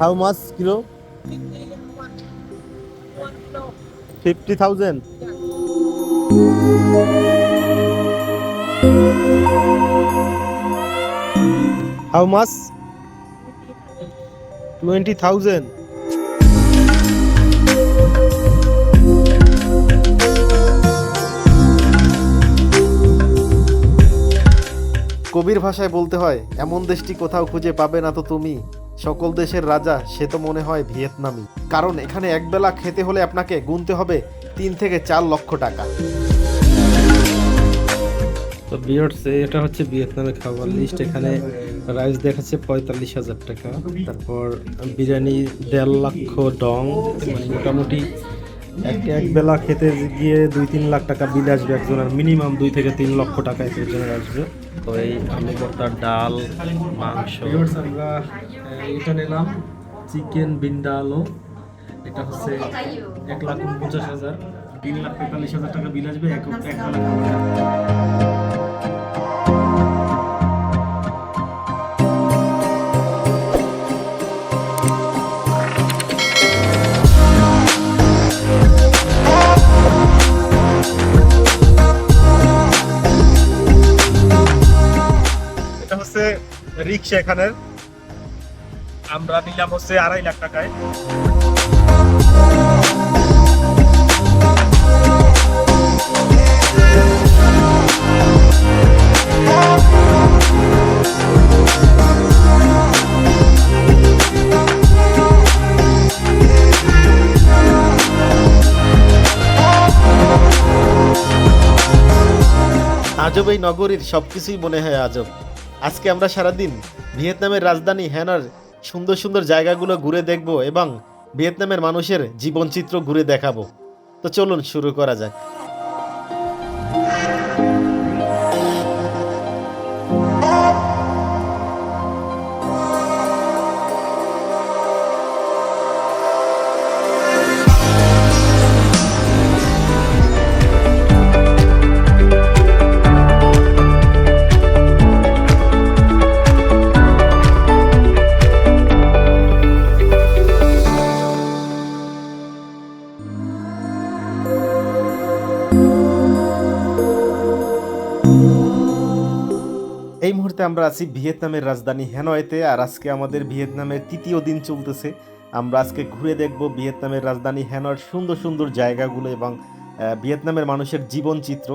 How How much fifty thousand how How twenty thousand কবির ভাষায় বলতে হয়, এমন দেশটি কোথাও খুঁজে পাবে না তো তুমি? সকল দেশের রাজা, সে তো মনে হয় ভিয়েতনামি। কারণ এখানে একবেলা খেতে হলে আপনাকে গুনতে হবে তিন থেকে চার লক্ষ টাকা। তো বিয়ার্স এটা হচ্ছে ভিয়েতনামের খাবার লিস্ট এখানে রাইস দেখাচ্ছে পঁয়তাল্লিশ হাজার টাকা। তারপর বিরিয়ানি দেড় লক্ষ ডং। মানে মোটামুটি এক এক বেলা খেতে গিয়ে দুই তিন লাখ টাকা বিল আসবে একজনের। মিনিমাম দুই থেকে তিন লক্ষ টাকা এক একজনের আসবে। তো এই আলু ভর্তার ডাল, মাংস। আমরা এটা নিলাম। চিকেন বিন্দা আলু এটা হচ্ছে এক লাখ পঞ্চাশ হাজার। তিন লাখ পঁয়তাল্লিশ হাজার টাকা বিল আসবে। এক এক রিক্সা এখানের। আমরা নিলাম হচ্ছে আড়াই লাখ টাকায়। আজব এই নগরীর সবকিছুই মনে হয় আজব। আজকে আমরা সারাদিন ভিয়েতনামের রাজধানী হ্যানার সুন্দর সুন্দর জায়গাগুলো ঘুরে দেখব এবং ভিয়েতনামের মানুষের জীবনচিত্র ঘুরে দেখাবো। তো চলুন শুরু করা যাক। এই মুহূর্তে আমরা আছি ভিয়েতনামের রাজধানী হ্যানয়েতে, আর আজকে আমাদের ভিয়েতনামের তৃতীয় দিন চলতেছে। আমরা আজকে ঘুরে দেখব ভিয়েতনামের রাজধানী হ্যানয়ের সুন্দর সুন্দর জায়গাগুলো এবং ভিয়েতনামের মানুষের জীবনচিত্র।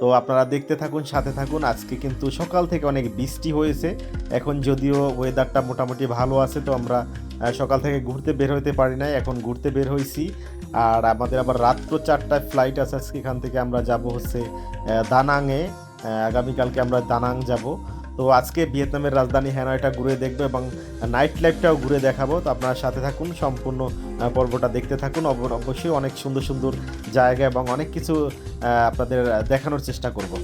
তো আপনারা দেখতে থাকুন, সাথে থাকুন। আজকে কিন্তু সকাল থেকে অনেক বৃষ্টি হয়েছে। এখন যদিও ওয়েদারটা মোটামুটি ভালো আছে, তো আমরা সকাল থেকে ঘুরতে বের হইতে পারি নাই। এখন ঘুরতে বের হয়েছি আর আমাদের আবার রাত্র চারটায় ফ্লাইট আছে আজকে এখান থেকে। আমরা যাব হচ্ছে দানাংয়ে আগামীকালকে আমরা দানাং যাব। তো আজকে ভিয়েতনামের রাজধানী হ্যানয়টা ঘুরে দেখব এবং নাইট লাইফটাও ঘুরে দেখাবো। তো আপনারা সাথে থাকুন, সম্পূর্ণ পর্বটা দেখতে থাকুন। অব- অবশ্যই অনেক সুন্দর সুন্দর জায়গা এবং অনেক কিছু আপনাদের দেখানোর চেষ্টা করব।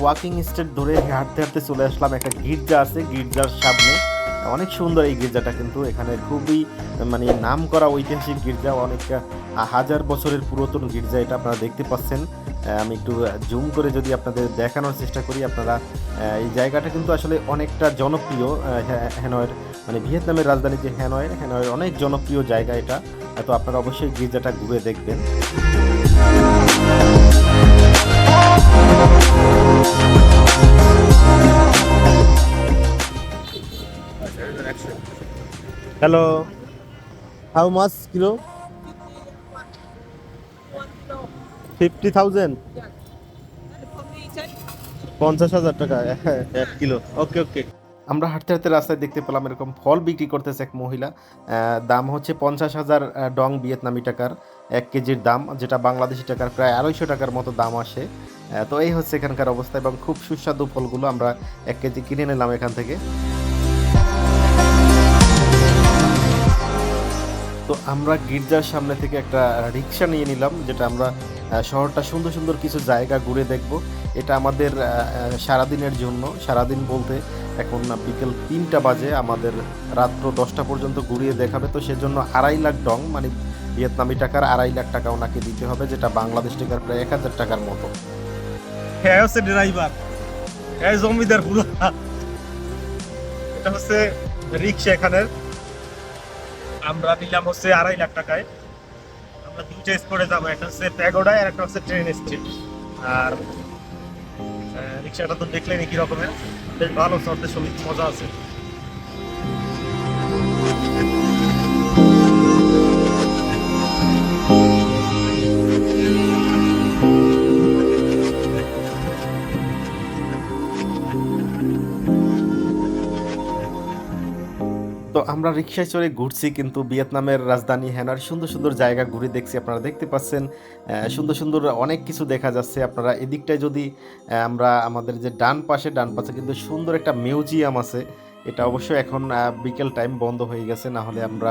ওয়াকিং স্টেট ধরে হাঁটতে হাঁটতে চলে আসলাম একটা গির্জা আছে, গির্জার সামনে। অনেক সুন্দর এই গির্জাটা কিন্তু। এখানে খুবই মানে নাম করা ঐতিহাসিক গির্জা, অনেক হাজার বছরের পুরাতন গির্জা এটা আপনারা দেখতে পাচ্ছেন। আমি একটু জুম করে যদি আপনাদের দেখানোর চেষ্টা করি, আপনারা এই জায়গাটা কিন্তু আসলে অনেকটা জনপ্রিয়। হ্যা- হ্যানয়ের মানে ভিয়েতনামের রাজধানী যে হ্যানয়ের হ্যানয়ের অনেক জনপ্রিয় জায়গা এটা। তো আপনারা অবশ্যই গির্জাটা ঘুরে দেখবেন। Hello how much kilo fifty thousand পঞ্চাশ হাজার টাকা হ্যাঁ, এক কিলো ওকে ওকে আমরা হাঁটতে হাঁটতে রাস্তায় দেখতে পেলাম এরকম ফল বিক্রি করতেছে এক মহিলা। দাম হচ্ছে পঞ্চাশ হাজার ডং ভিয়েতনামি টাকার। এক কেজির দাম, যেটা বাংলাদেশি টাকার প্রায় আড়াইশো টাকার মতো দাম আসে। তো এই হচ্ছে এখানকার অবস্থা এবং খুব সুস্বাদু ফলগুলো আমরা এক কেজি কিনে নিলাম এখান থেকে। তো আমরা গির্জার সামনে থেকে একটা রিক্সা নিয়ে নিলাম, যেটা আমরা শহরটা সুন্দর সুন্দর কিছু জায়গা ঘুরে দেখব। এটা আমাদের সারাদিনের জন্য। সারাদিন বলতে এখন বিকেল তিনটা বাজে, আমাদের রাত্র দশটা পর্যন্ত ঘুরিয়ে দেখাবে। তো সেজন্য আড়াই লাখ ডং মানে ভিয়েতনামি টাকার আড়াই লাখ টাকা ওনাকে দিতে হবে, যেটা বাংলাদেশ টাকার প্রায় এক হাজার টাকার মতো। হ্যাঁ হচ্ছে ড্রাইভার। হ্যাঁ জমিদার পুরো। এটা হচ্ছে রিক্সা এখানের। আমরা নিলাম হচ্ছে আড়াই লাখ টাকায়। আমরা দুইটা স্পটে যাব, একটা হচ্ছে প্যাগোডায় আর একটা হচ্ছে ট্রেন স্ট্রিট আর রিক্সাটা তো দেখলেনি কি রকমের বেশ ভালো চলতে সবই মজা আছে। আমরা রিক্সায় চড়ে ঘুরছি, কিন্তু ভিয়েতনামের রাজধানী হ্যানার সুন্দর সুন্দর জায়গা ঘুরে দেখছি, আপনারা দেখতে পাচ্ছেন। সুন্দর সুন্দর অনেক কিছু দেখা যাচ্ছে। আপনারা এদিকটায় যদি আমরা আমাদের যে ডান পাশে ডান পাশে কিন্তু সুন্দর একটা মিউজিয়াম আছে। এটা অবশ্যই এখন বিকেল টাইম বন্ধ হয়ে গেছে, না হলে আমরা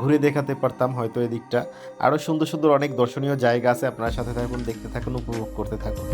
ঘুরে দেখাতে পারতাম হয়তো এদিকটা। আরও সুন্দর সুন্দর অনেক দর্শনীয় জায়গা আছে, আপনার সাথে থাকুন, দেখতে থাকুন, উপভোগ করতে থাকুন।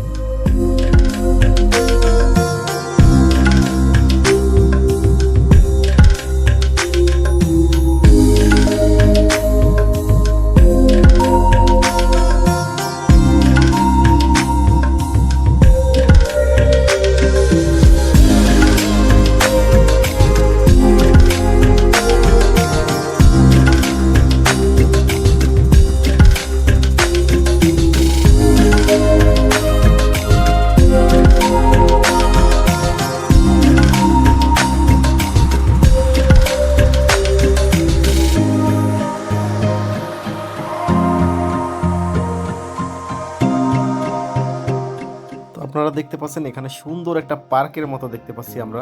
আপনারা দেখতে পাচ্ছেন, এখানে সুন্দর একটা পার্কের মতো দেখতে পাচ্ছি আমরা।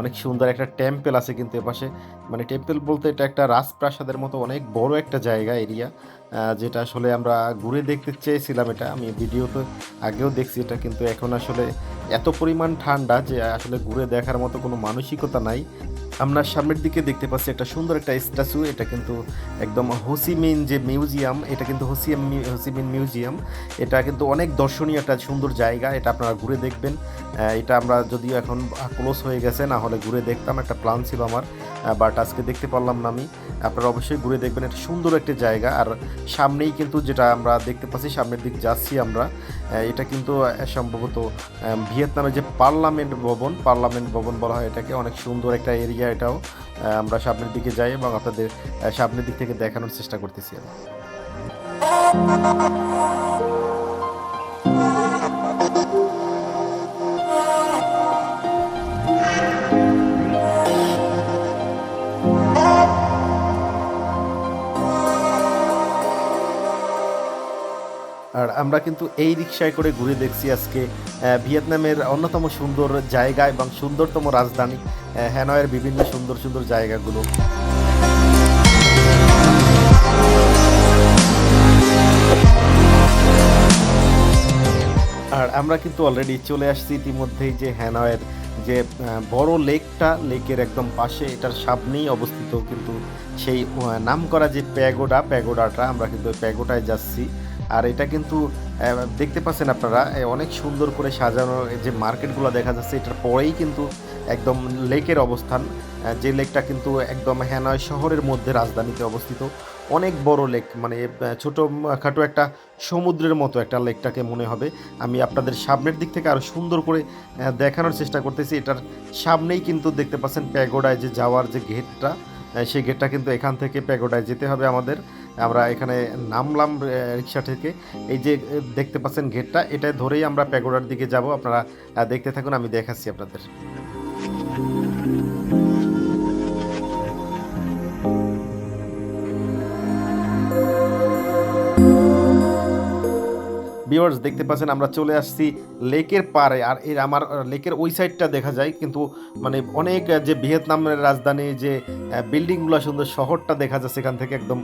অনেক সুন্দর একটা টেম্পেল আছে কিন্তু এপাশে। মানে টেম্পেল বলতে এটা একটা রাজপ্রাসাদের মতো অনেক বড় একটা জায়গা, এরিয়া। যেটা আসলে আমরা ঘুরে দেখতে চেয়েছিলাম এটা। আমি ভিডিওতে আগেও দেখছি এটা, কিন্তু এখন আসলে এত পরিমাণ ঠান্ডা যে আসলে ঘুরে দেখার মতো কোনো মানসিকতা নাই। আমরা সামনের দিকে দেখতে পাচ্ছি একটা সুন্দর একটা স্ট্যাচু, এটা কিন্তু একদম হোসিমিন যে মিউজিয়াম, এটা কিন্তু হোসিয়াম হোসিমিন মিউজিয়াম। এটা কিন্তু অনেক দর্শনীয় একটা সুন্দর জায়গা, এটা আপনারা ঘুরে দেখবেন। এটা আমরা যদিও এখন ক্লোজ হয়ে গেছে, না হলে ঘুরে দেখতাম, একটা প্ল্যান ছিল আমার বাট আজকে দেখতে পারলাম না আমি। আপনারা অবশ্যই ঘুরে দেখবেন, এটা সুন্দর একটা জায়গা। আর সামনেই কিন্তু যেটা আমরা দেখতে পাচ্ছি, সামনের দিক যাচ্ছি আমরা এটা কিন্তু সম্ভবত ভিয়েতনামের যে পার্লামেন্ট ভবন পার্লামেন্ট ভবন বলা হয় এটাকে, অনেক সুন্দর একটা এরিয়া এটাও আমরা সামনের দিকে যাই এবং আপনাদের সামনের দিক থেকে দেখানোর চেষ্টা করতেছি আমি। আর আমরা কিন্তু এই রিক্সায় করে ঘুরে দেখছি আজকে ভিয়েতনামের অন্যতম সুন্দর জায়গা এবং সুন্দরতম রাজধানী হ্যানয়ের বিভিন্ন সুন্দর সুন্দর জায়গাগুলো। আর আমরা কিন্তু অলরেডি চলে আসছি ইতিমধ্যেই যে হ্যানয়ের যে বড় লেকটা লেকের একদম পাশে এটার সামনেই অবস্থিত কিন্তু সেই আহ, নামকরা যে প্যাগোডা প্যাগোডাটা আমরা কিন্তু প্যাগোডায় যাচ্ছি। আর এটা কিন্তু দেখতে পাচ্ছেন আপনারা অনেক সুন্দর করে সাজানো যে মার্কেটগুলো দেখা যাচ্ছে, এটার পরেই কিন্তু একদম লেকের অবস্থান যে লেকটা কিন্তু একদম হ্যানয় শহরের মধ্যে রাজধানীতে অবস্থিত। অনেক বড় লেক মানে ছোট খাটো একটা সমুদ্রের মতো একটা লেকটাকে মনে হবে। আমি আপনাদের সামনের দিক থেকে আরও সুন্দর করে দেখানোর চেষ্টা করতেছি। এটার সামনেই কিন্তু দেখতে পাচ্ছেন প্যাগোডায় যে যাওয়ার যে গেটটা সেই গেটটা কিন্তু এখান থেকে প্যাগোডায় যেতে হবে আমাদের। আমরা এখানে নামলাম রিক্সা থেকে। এই যে দেখতে পাচ্ছেন গেটটা এটা ধরেই আমরা প্যাগোডার দিকে যাব। আপনারা দেখতে থাকুন, আমি দেখাচ্ছি আপনাদের। ভিউয়ার্স, দেখতে পাচ্ছেন আমরা চলে আসছি লেকের পাড়ে। আর এর আমার লেকের ওই সাইডটা দেখা যায়, কিন্তু মানে অনেক যে ভিয়েতনামের রাজধানী, যে বিল্ডিংগুলো সুন্দর শহরটা দেখা যাচ্ছে এখান থেকে একদম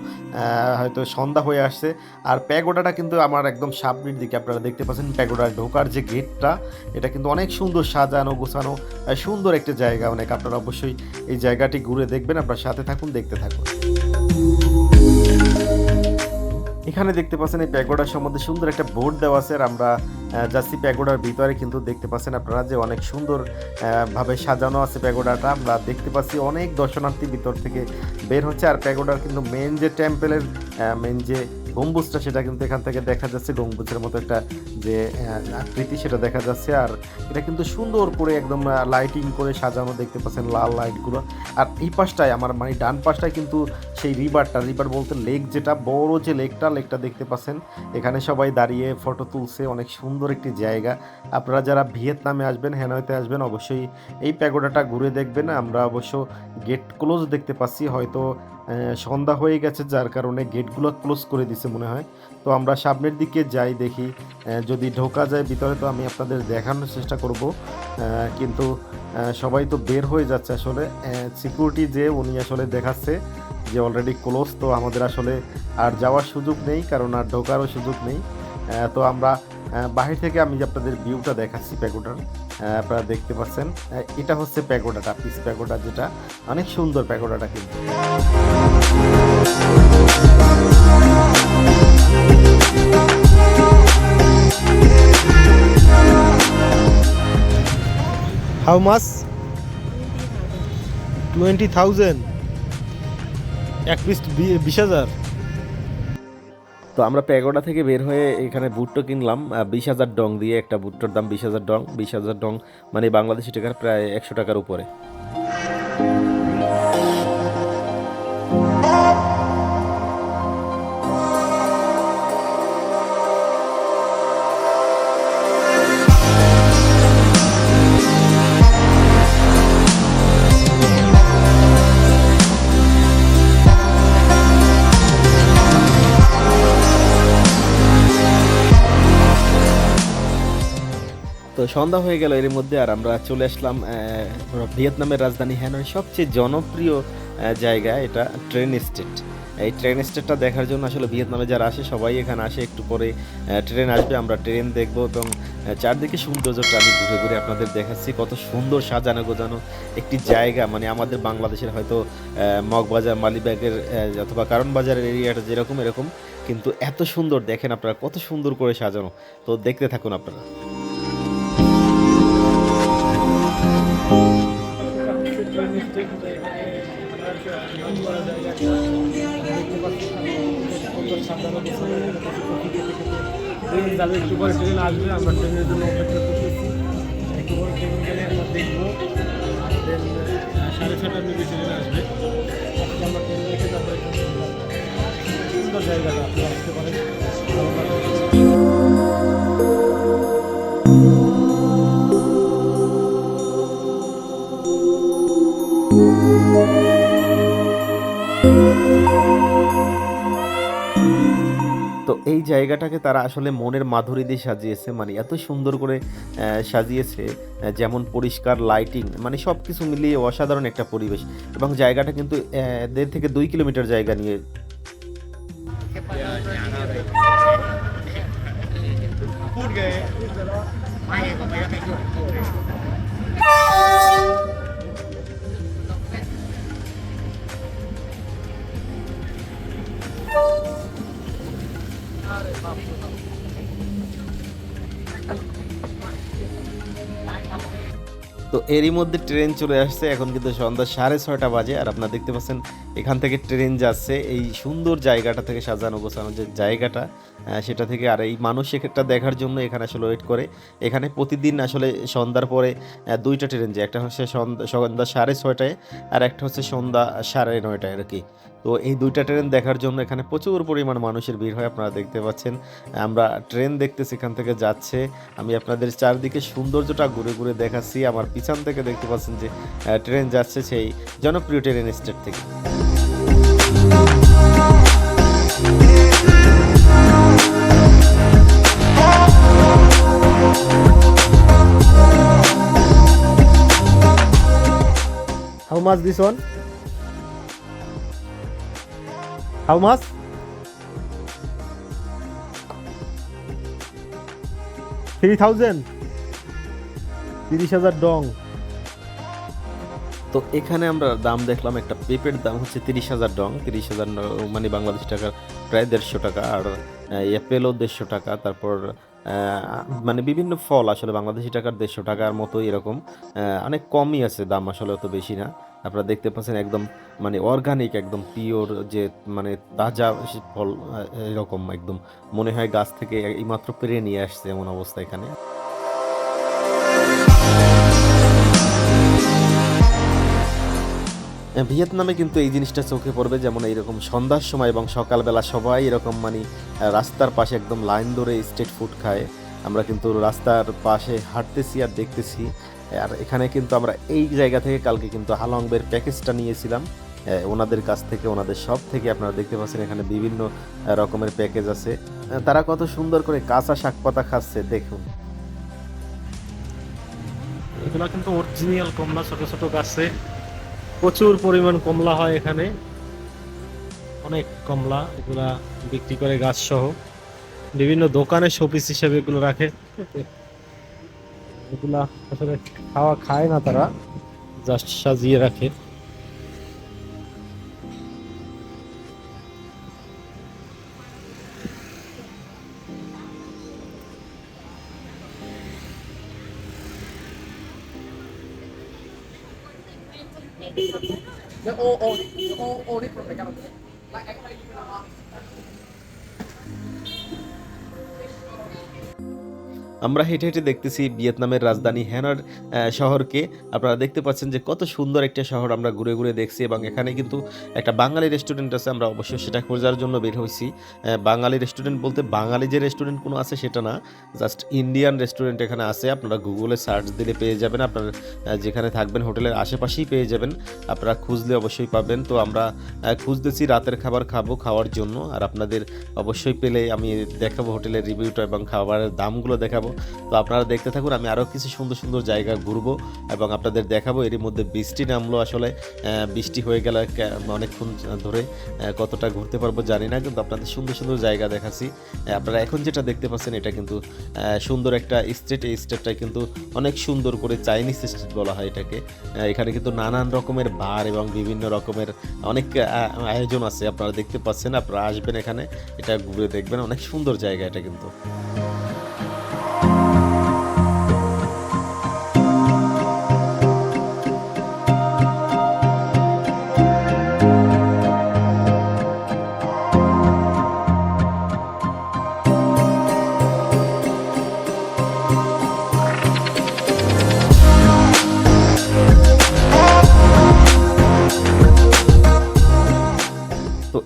হয়তো সন্ধ্যা হয়ে আসছে। আর প্যাগোডাটা কিন্তু আমার একদম সামনের দিকে, আপনারা দেখতে পাচ্ছেন প্যাগোডা ঢোকার যে গেটটা, এটা কিন্তু অনেক সুন্দর সাজানো, গোছানো সুন্দর একটা জায়গা। অনেক আপনারা অবশ্যই এই জায়গাটি ঘুরে দেখবেন, আপনার সাথে থাকুন, দেখতে থাকুন। এখানে দেখতে পাচ্ছেন এই প্যাগোডার সম্বন্ধে সুন্দর একটা বোর্ড দেওয়া আছে আর আমরা যাচ্ছি প্যাগোডার ভিতরে, কিন্তু দেখতে পাচ্ছেন আপনারা যে অনেক সুন্দর ভাবে সাজানো আছে প্যাগোডাটা। আমরা দেখতে পাচ্ছি অনেক দর্শনার্থী ভিতর থেকে বের হচ্ছে। আর প্যাগোডার কিন্তু মেন যে টেম্পেলের মেন যে গম্বুজটা, সেটা কিন্তু এখান থেকে দেখা যাচ্ছে গম্বুজের মতো একটা যে আকৃতি সেটা দেখা যাচ্ছে। আর এটা কিন্তু সুন্দর করে একদম লাইটিং করে সাজানো দেখতে পাচ্ছেন লাল লাইটগুলো আর এই পাশটায় আমার মানে ডান পাশটায় কিন্তু সেই রিভারটা রিভার বলতে লেক যেটা, বড় যে লেকটা লেকটা দেখতে পাচ্ছেন। এখানে সবাই দাঁড়িয়ে ফটো তুলছে, অনেক সুন্দর একটি জায়গা। আপনারা যারা ভিয়েতনামে আসবেন, হ্যানয়তে আসবেন, অবশ্যই এই প্যাগোডাটা ঘুরে দেখবেন। আমরা অবশ্য গেট ক্লোজ দেখতে পাচ্ছি, হয়তো সন্ধ্যা হয়ে গেছে, যার কারণে গেটগুলো ক্লোজ করে দিছে মনে হয়। তো আমরা সামনের দিকে যাই দেখি যদি ঢোকা যায় ভিতরে তো আমি আপনাদের দেখানোর চেষ্টা করব। কিন্তু সবাই তো বের হয়ে যাচ্ছে আসলে। সিকিউরিটি যে, উনি আসলে দেখাচ্ছে যে অলরেডি ক্লোজ তো আমাদের আসলে আর যাওয়ার সুযোগ নেই, কারণ আর ঢোকারও সুযোগ নেই। তো আমরা বাহির থেকে আমি যে আপনাদের ভিউটা দেখাচ্ছি প্যাগোডার আপনারা দেখতে পাচ্ছেন। এটা হচ্ছে প্যাগোডাটা পিস প্যাগোডা যেটা। অনেক সুন্দর প্যাগোডাটা কিন্তু। হাউ মাস টোয়েন্টি থাউজেন্ড এক পিস বিশ হাজার? তো আমরা প্যাগোডা থেকে বের হয়ে এখানে ভুট্টো কিনলাম বিশ হাজার ডং দিয়ে একটা ভুট্টোর দাম বিশ হাজার ডং। বিশ হাজার ডং মানে বাংলাদেশি টাকার প্রায় একশো টাকার উপরে। তো সন্ধ্যা হয়ে গেল এর মধ্যে আর আমরা চলে আসলাম ভিয়েতনামের রাজধানী হ্যানয়। সবচেয়ে জনপ্রিয় জায়গা এটা ট্রেন স্টেট। এই ট্রেন স্টেটটা দেখার জন্য আসলে ভিয়েতনামে যারা আসে, সবাই এখানে আসে, একটু পরে ট্রেন আসবে, আমরা ট্রেন দেখব এবং চারদিকে সৌন্দর্যটা আমি ঘুরে ঘুরে আপনাদের দেখাচ্ছি, কত সুন্দর সাজানো গোজানো একটি জায়গা। মানে আমাদের বাংলাদেশের হয়তো মগবাজার, মালিবাগের অথবা কারণ বাজারের এরিয়াটা যেরকম এরকম, কিন্তু এত সুন্দর, দেখেন আপনারা কত সুন্দর করে সাজানো। তো দেখতে থাকুন আপনারা। ট্রেন যাবে একটু পরে ট্রেন আসবে আমরা ট্রেনের জন্য অপেক্ষা করতেছি একটু পরে ট্রেন গেলে আমরা দেখব দেন সাড়ে ছটার দিকে ট্রেন আসবে আজকে আমরা ট্রেন দেখে তারপরে। সুন্দর জায়গাটা আপনি আসতে পারেন তো এই জায়গাটাকে তারা আসলে মনের মাধুরী দিয়ে সাজিয়েছে মানে এত সুন্দর করে সাজিয়েছে যেমন পরিষ্কার লাইটিং মানে সব কিছু মিলিয়ে অসাধারণ একটা পরিবেশ। এবং জায়গাটা কিন্তু দেড় থেকে দুই কিলোমিটার জায়গা নিয়ে। তো এরই মধ্যে ট্রেন চলে আসছে। এখন কিন্তু সন্ধ্যা সাড়ে ছয়টা বাজে আর আপনারা দেখতে পাচ্ছেন এখান থেকে ট্রেন যাচ্ছে। এই সুন্দর জায়গাটা থেকে সাজানো গোছানো যে জায়গাটা সেটা থেকে আর এই মানুষ একটা দেখার জন্য এখানে আসলে ওয়েট করে। এখানে প্রতিদিন আসলে সন্ধ্যার পরে দুইটা ট্রেন যায়। একটা হচ্ছে সন্ধ্যা সন্ধ্যা সাড়ে ছয়টায় আর একটা হচ্ছে সন্ধ্যা সাড়ে নয়টায় আর কি। তো এই দুইটা ট্রেন দেখার জন্য এখানে প্রচুর পরিমাণ মানুষের ভিড় হয়, আপনারা দেখতে পাচ্ছেন। আমরা ট্রেন দেখতে সেখান থেকে যাচ্ছে। আমি আপনাদের চারদিকে সৌন্দর্যটা ঘুরে ঘুরে দেখাচ্ছি। আমার পিছন থেকে দেখতে পাচ্ছেন যে ট্রেন যাচ্ছে সেই জনপ্রিয় ট্রেন স্টেট থেকে। How much this one? How much three thousand তিরিশ হাজার ডং। তো এখানে আমরা দাম দেখলাম একটা পেঁপের দাম হচ্ছে তিরিশ হাজার ডং, তিরিশ হাজার মানে বাংলাদেশ টাকার প্রায় দেড়শো টাকা, আর অ্যাপেলও দেড়শো টাকা, তারপর মানে বিভিন্ন ফল আসলে বাংলাদেশি টাকার দেড়শো টাকার মতো এরকম। অনেক কমই আছে, দাম আসলে অত বেশি না। আপনারা দেখতে পাচ্ছেন একদম মানে অর্গানিক একদম পিওর যে মানে তাজা ফল এরকম একদম। মনে হয় গাছ থেকে এইমাত্র পেরে নিয়ে আসছে এমন অবস্থা এখানে। ভিয়েতনামে কিন্তু এই জিনিসটা চোখে পড়বে, যেমন এইরকম সন্ধ্যার সময় এবং সকালবেলা সবাই এরকম মানে রাস্তার পাশে একদম লাইন ধরে স্ট্রিট ফুড খায়। আমরা কিন্তু রাস্তার পাশে হাঁটতেছি আর দেখতেছি। আর এখানে কিন্তু আমরা এই জায়গা থেকে কালকে কিন্তু হালংবের প্যাকেজটা নিয়েছিলাম। ওনাদের কাছ থেকে, ওনাদের সব থেকে আপনারা দেখতে পাচ্ছেন এখানে বিভিন্ন রকমের প্যাকেজ আছে। তারা কত সুন্দর করে কাঁচা শাক পাতা খাচ্ছে, দেখুন। এগুলা কিন্তু অরিজিনাল কমলা ছোট ছোট গাছে প্রচুর পরিমাণ কমলা হয় এখানে। অনেক কমলা এগুলা বিক্রি করে গাছ সহ বিভিন্ন দোকানে শোপিস হিসেবে এগুলো রাখে। এগুলা আসলে খাওয়া খায় না তারা, জাস্ট সাজিয়ে রাখে। nước ô ô nước ô ô đi phải cầm lại anh phải đi আমরা হেঁটে হেঁটে দেখতেছি ভিয়েতনামের রাজধানী হ্যানর শহরকে। আপনারা দেখতে পাচ্ছেন যে কত সুন্দর একটা শহর আমরা ঘুরে ঘুরে দেখছি এবং এখানে কিন্তু একটা বাঙালি রেস্টুরেন্ট আছে, আমরা অবশ্যই সেটা খোঁজার জন্য বের হয়েছি। বাঙালি রেস্টুরেন্ট বলতে বাঙালি যে রেস্টুরেন্ট কোনো আছে সেটা না জাস্ট ইন্ডিয়ান রেস্টুরেন্ট এখানে আছে। আপনারা গুগলে সার্চ দিলে পেয়ে যাবেন, আপনার যেখানে থাকবেন হোটেলের আশেপাশেই পেয়ে যাবেন। আপনারা খুঁজলে অবশ্যই পাবেন। তো আমরা খুঁজতেছি রাতের খাবার খাব খাওয়ার জন্য। আর আপনাদের অবশ্যই পেলে আমি দেখাবো হোটেলের রিভিউটা এবং খাবারের দামগুলো দেখাবো। তো আপনারা দেখতে থাকুন, আমি আরও কিছু সুন্দর সুন্দর জায়গা ঘুরবো এবং আপনাদের দেখাবো। এরই মধ্যে বৃষ্টি নামলো আসলে। বৃষ্টি হয়ে গেলে অনেকক্ষণ ধরে কতটা ঘুরতে পারব জানি না, কিন্তু আপনাদের সুন্দর সুন্দর জায়গা দেখাচ্ছি। আপনারা এখন যেটা দেখতে পাচ্ছেন, এটা কিন্তু সুন্দর একটা স্টেট এই স্টেটটা কিন্তু অনেক সুন্দর করে চাইনিজ স্টেট বলা হয় এটাকে। এখানে কিন্তু নানান রকমের বার এবং বিভিন্ন রকমের অনেক আয়োজন আছে। আপনারা দেখতে পাচ্ছেন, আপনারা আসবেন এখানে, এটা ঘুরে দেখবেন। অনেক সুন্দর জায়গা এটা কিন্তু।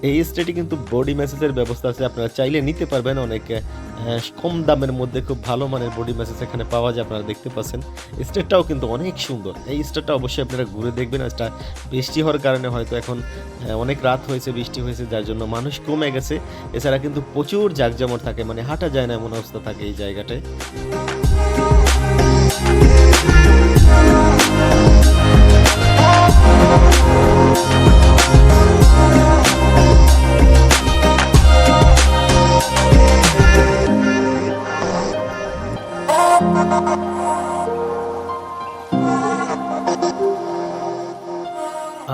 এই স্টেটে কিন্তু বডি ম্যাসেজের ব্যবস্থা আছে, আপনারা চাইলে নিতে পারবেন অনেক। কম দামের মধ্যে খুব ভালো মানের বডি ম্যাসেজ এখানে পাওয়া যায়, আপনারা দেখতে পাচ্ছেন। স্টেটটাও কিন্তু অনেক সুন্দর। এই স্টেটটা অবশ্যই আপনারা ঘুরে দেখবেন এটা বৃষ্টি হওয়ার কারণে হয়তো এখন অনেক রাত হয়েছে, বৃষ্টি হয়েছে, যার জন্য মানুষ কমে গেছে। এছাড়া কিন্তু প্রচুর জাকজমর থাকে মানে হাঁটা যায় না এমন অবস্থা থাকে এই জায়গাটায়।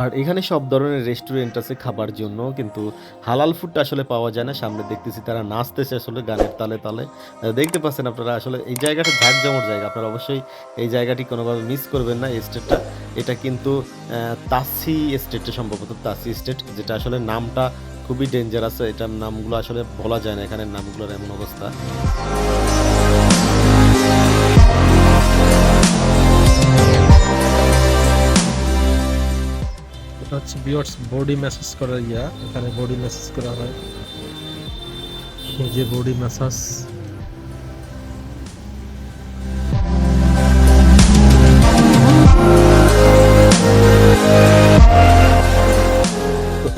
আর এখানে সব ধরনের রেস্টুরেন্ট আছে খাবার জন্য, কিন্তু হালাল ফুডটা আসলে পাওয়া যায় না। সামনে দেখতেছি তারা নাচতেছে আসলে গানের তালে তালে। দেখতে পাচ্ছেন আপনারা আসলে এই জায়গাটা ঝাঁকজমর জায়গা। আপনারা অবশ্যই এই জায়গাটি কোনোভাবে মিস করবেন না, এই স্টেটটা এটা কিন্তু তাসি স্টেটে সম্ভবত, তাসি স্টেট যেটা আসলে নামটা খুবই ডেঞ্জারাস এটার নামগুলো আসলে বলা যায় না, এখানের নামগুলোর এমন অবস্থা। এটা হচ্ছে বিয়ার্স বডি ম্যাসাজ করার ইয়া, এখানে বডি ম্যাসাজ করা হয়। যে বডি ম্যাসাজ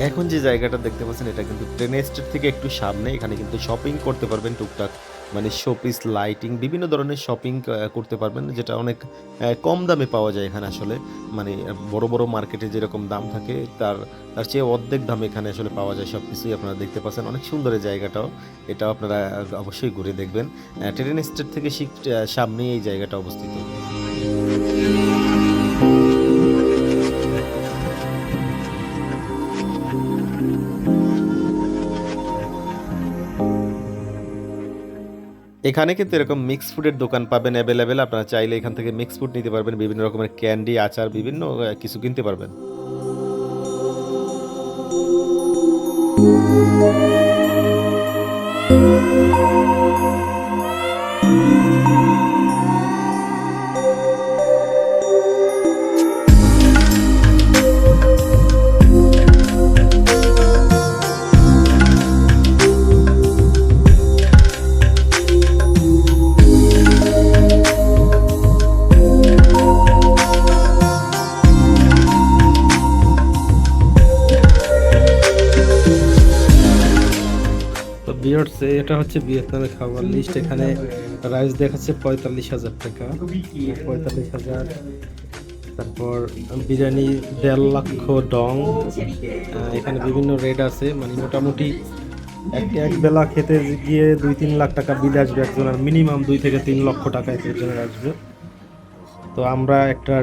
এখন যে জায়গাটা দেখতে পাচ্ছেন, এটা কিন্তু ট্রেন স্টেট থেকে একটু সামনে, এখানে কিন্তু শপিং করতে পারবেন টুকটাক। মানে শোপিস লাইটিং বিভিন্ন ধরনের শপিং করতে পারবেন, যেটা অনেক কম দামে পাওয়া যায় এখানে আসলে। মানে বড় বড় মার্কেটে যেরকম দাম থাকে, তার তার চেয়ে অর্ধেক দামে এখানে আসলে পাওয়া যায় সব কিছুই আপনারা দেখতে পাচ্ছেন। অনেক সুন্দর জায়গাটাও, এটাও আপনারা অবশ্যই ঘুরে দেখবেন। ট্রেন স্টেট থেকে সামনেই এই জায়গাটা অবস্থিত। এখানে কিন্তু এরকম মিক্স ফুডের দোকান পাবেন অ্যাভেলেবেল আপনারা চাইলে এখান থেকে মিক্স ফুড নিতে পারবেন, বিভিন্ন রকমের ক্যান্ডি আচার, বিভিন্ন কিছু কিনতে পারবেন। তো এটা হচ্ছে ভিয়েতনামের খাবার লিস্ট এখানে রাইস দেখাচ্ছে পঁয়তাল্লিশ হাজার টাকা। পঁয়তাল্লিশ হাজার। তারপর বিরিয়ানি দেড় লক্ষ ডং। এখানে বিভিন্ন রেট আছে মানে মোটামুটি এক এক বেলা খেতে গিয়ে দুই তিন লাখ টাকা বিল আসবে একজনের মিনিমাম দুই থেকে তিন লক্ষ টাকা একজনের আসবে। তো আমরা একটা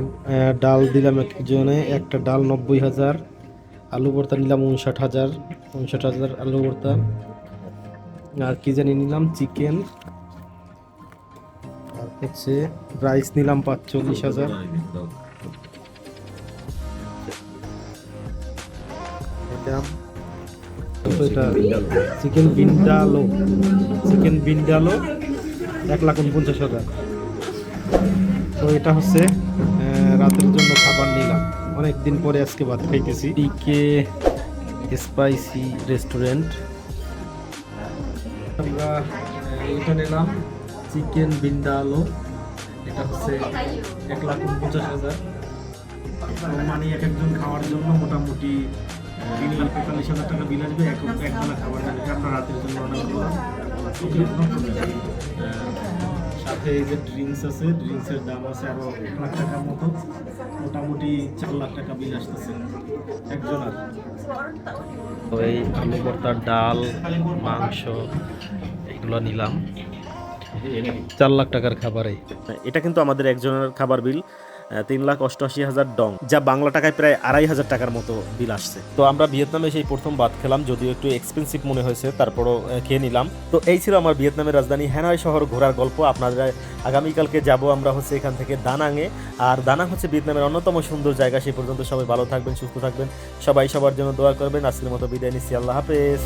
ডাল দিলাম একজনে, একটা ডাল নব্বই হাজার, আলু ভর্তা নিলাম উনষাট হাজার উনষাট হাজার আলু ভর্তা। আর কি জানি নিলাম? চিকেন। আর হচ্ছে রাইস নিলাম পাঁচচল্লিশ হাজার। এটা চিকেন বিন্ডালো। চিকেন বিন্ডালো এক লাখ উনপঞ্চাশ হাজার। তো এটা হচ্ছে রাতের জন্য খাবার নিলাম। অনেক দিন পরে আজকে ভাত খাইতেছি। PK spicy restaurant. এটা নিলাম চিকেন বিন্ডালো এটা হচ্ছে এক লাখ উনপঞ্চাশ হাজার। মানে এক একজন খাওয়ার জন্য মোটামুটি তিন লাখ তেতাল্লিশ হাজার টাকা বিল আসবে, এক এক বেলা খাবার এটা আমরা রাতের জন্য অর্ডার করলাম সাথে যে ড্রিঙ্কস আছে ড্রিঙ্কসের দাম আছে আরও এক লাখ টাকার মতো। মোটামুটি চার লাখ টাকা বিল আসতেছে একজনের। এই আলু ভর্তার ডাল, মাংস এগুলো নিলাম। চার লাখ টাকার খাবারে। এটা কিন্তু আমাদের একজনের খাবার বিল তিন লাখ অষ্টআশি হাজার ডং যা বাংলা টাকায় প্রায় আড়াই হাজার টাকার মতো বিল আসছে। তো আমরা ভিয়েতনামে সেই প্রথম ভাত খেলাম যদিও একটু এক্সপেন্সিভ মনে হয়েছে তারপরও খেয়ে নিলাম। তো এই ছিল আমার ভিয়েতনামের রাজধানী হ্যানয় শহর ঘোরার গল্প। আপনারা আগামীকালকে যাব আমরা হচ্ছে এখান থেকে দানাঙে। আর দানাং হচ্ছে ভিয়েতনামের অন্যতম সুন্দর জায়গা সেই পর্যন্ত সবাই ভালো থাকবেন সুস্থ থাকবেন। সবাই সবার জন্য দোয়া করবেন। আজকের মতো বিদায় নিচ্ছি। আল্লাহ হাফেজ।